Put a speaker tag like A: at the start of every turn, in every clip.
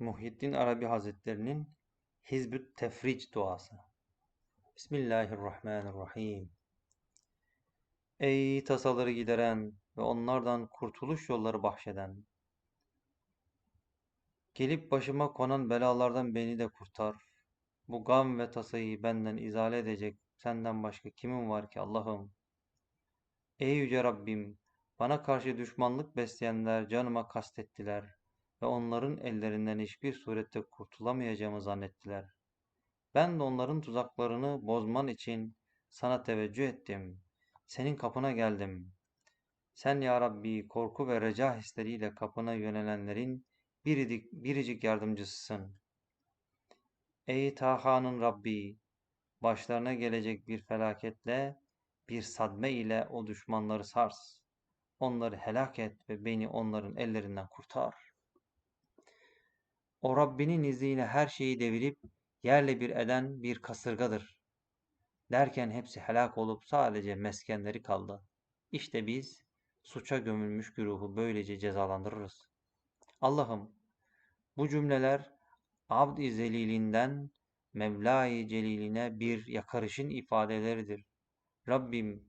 A: Muhyiddin Arabi Hazretlerinin Hizbü't Tefric duası. Bismillahirrahmanirrahim. Ey tasaları gideren ve onlardan kurtuluş yolları bahşeden. Gelip başıma konan belalardan beni de kurtar. Bu gam ve tasayı benden izale edecek senden başka kimin var ki Allah'ım? Ey yüce Rabbim, bana karşı düşmanlık besleyenler canıma kastettiler ve onların ellerinden hiçbir surette kurtulamayacağımı zannettiler. Ben de onların tuzaklarını bozman için sana teveccüh ettim. Senin kapına geldim. Sen ya Rabbi korku ve reca hisleriyle kapına yönelenlerin biricik, biricik yardımcısısın. Ey Taha'nın Rabbi, başlarına gelecek bir felaketle, bir sadme ile o düşmanları sars. Onları helak et ve beni onların ellerinden kurtar. O Rabbinin izniyle her şeyi devirip yerle bir eden bir kasırgadır. Derken hepsi helak olup sadece meskenleri kaldı. İşte biz suça gömülmüş güruhu böylece cezalandırırız. Allah'ım bu cümleler abd-i zelilinden Mevla-i Celiline bir yakarışın ifadeleridir. Rabbim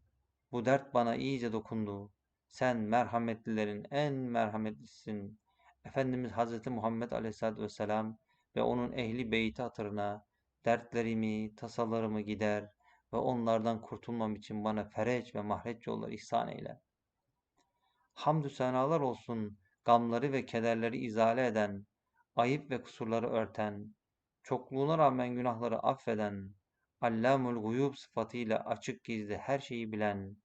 A: bu dert bana iyice dokundu. Sen merhametlilerin en merhametlisin. Efendimiz Hazreti Muhammed Aleyhisselatü Vesselam ve onun ehli beyti hatırına dertlerimi, tasalarımı gider ve onlardan kurtulmam için bana fereç ve mahreç yollar ihsan eyle. Hamdü senalar olsun gamları ve kederleri izale eden, ayıp ve kusurları örten, çokluğuna rağmen günahları affeden, Allamul Guyub sıfatıyla açık gizli her şeyi bilen,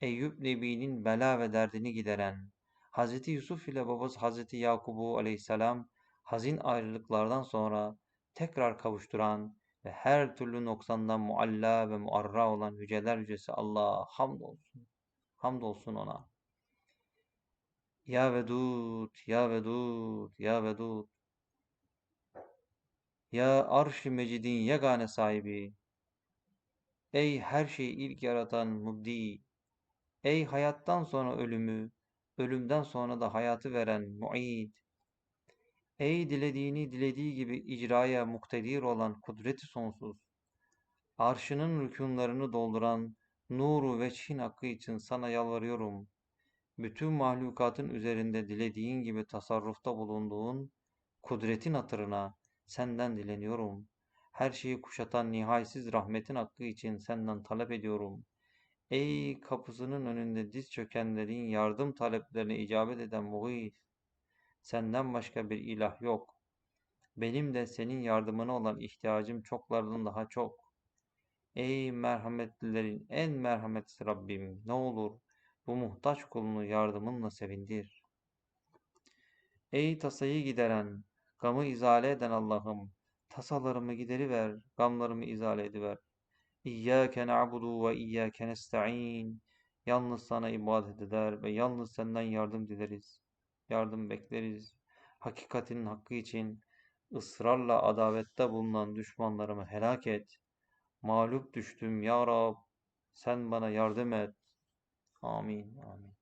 A: Eyüp Nebi'nin bela ve derdini gideren, Hz. Yusuf ile babası Hz. Yakub'u aleyhisselam hazin ayrılıklardan sonra tekrar kavuşturan ve her türlü noksandan mualla ve muarra olan yüceler yücesi Allah'a hamdolsun. Hamdolsun ona. Ya Vedud, Ya Vedud, Ya Vedud. Ya arş-ı mecidin yegane sahibi. Ey her şeyi ilk yaratan mubdi. Ey hayattan sonra ölümü, ölümden sonra da hayatı veren muid. Ey dilediğini dilediği gibi icraya muktedir olan kudreti sonsuz. Arşının rükunlarını dolduran nuru ve çin hakkı için sana yalvarıyorum. Bütün mahlukatın üzerinde dilediğin gibi tasarrufta bulunduğun kudretin hatırına senden dileniyorum. Her şeyi kuşatan nihayetsiz rahmetin hakkı için senden talep ediyorum. Ey kapısının önünde diz çökenlerin yardım taleplerine icabet eden muhit! Senden başka bir ilah yok. Benim de senin yardımına olan ihtiyacım çoklardan daha çok. Ey merhametlilerin en merhametlisi Rabbim ne olur bu muhtaç kulunu yardımınla sevindir. Ey tasayı gideren, gamı izale eden Allah'ım, tasalarımı gideriver, gamlarımı izale ediver. İyyâke na'budu ve iyyâke nesta'in. Yalnız sana ibadet eder ve yalnız senden yardım dileriz. Yardım bekleriz. Hakikatinin hakkı için ısrarla adavette bulunan düşmanlarımı helak et. Mağlup düştüm ya Rab. Sen bana yardım et. Amin. Amin.